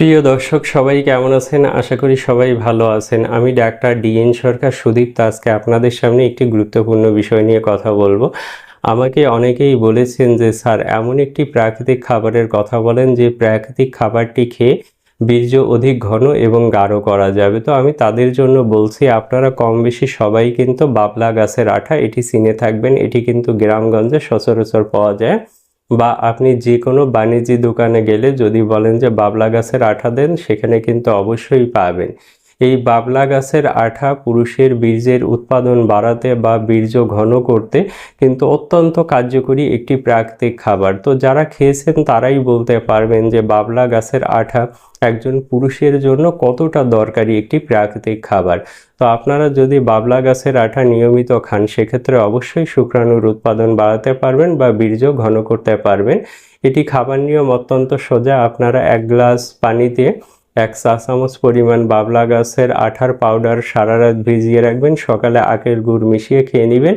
প্রিয় দর্শক, সবাই কেমন আছেন? আশা করি সবাই ভালো আছেন। আমি ডাক্তার ডিএন সরকার সুদীপ্ত আজকে আপনাদের সামনে একটি গুরুত্বপূর্ণ বিষয় নিয়ে কথা বলব। আমাকে অনেকেই বলেছেন যে, স্যার, এমন একটি প্রাকৃতিক খাবারের কথা বলেন যে, প্রাকৃতিক খাবারটি খেয়ে বীর্য অধিক ঘন এবং গাঢ় করা যাবে। তো আমি তাদের জন্য বলছি, আপনারা কম বেশি সবাই কিন্তু বাবলা গাছের আঠা, এটি চিনে থাকবেন। এটি কিন্তু গ্রামগঞ্জে সচরাচর পাওয়া যায়। বা আপনি যে কোনো বাণিজ্যিক দোকানে গেলে যদি বলেন যে বাবলা গাছের আঠা দেন, সেখানে কিন্তু অবশ্যই পাবেন। এই বাবলা গাছের আঠা পুরুষের বীর্যের উৎপাদন বাড়াতে বা বীর্য ঘন করতে কিন্তু অত্যন্ত কার্যকরী একটি প্রাকৃতিক খাবার। তো যারা খেয়েছেন তারাই বলতে পারবেন যে বাবলা গাছের আঠা একজন পুরুষের জন্য কতটা দরকারি একটি প্রাকৃতিক খাবার। তো আপনারা যদি বাবলা গাছের আঠা নিয়মিত খান, সেক্ষেত্রে অবশ্যই শুক্রাণুর উৎপাদন বাড়াতে পারবেন বা বীর্য ঘন করতে পারবেন। এটি খাবার নিয়ম অত্যন্ত সোজা। আপনারা এক গ্লাস পানিতে এক চা চামচ পরিমাণ বাবলা গাছের আঠার পাউডার সারা রাত ভিজিয়ে রাখবেন। সকালে আখের গুড় মিশিয়ে খেয়ে নেবেন।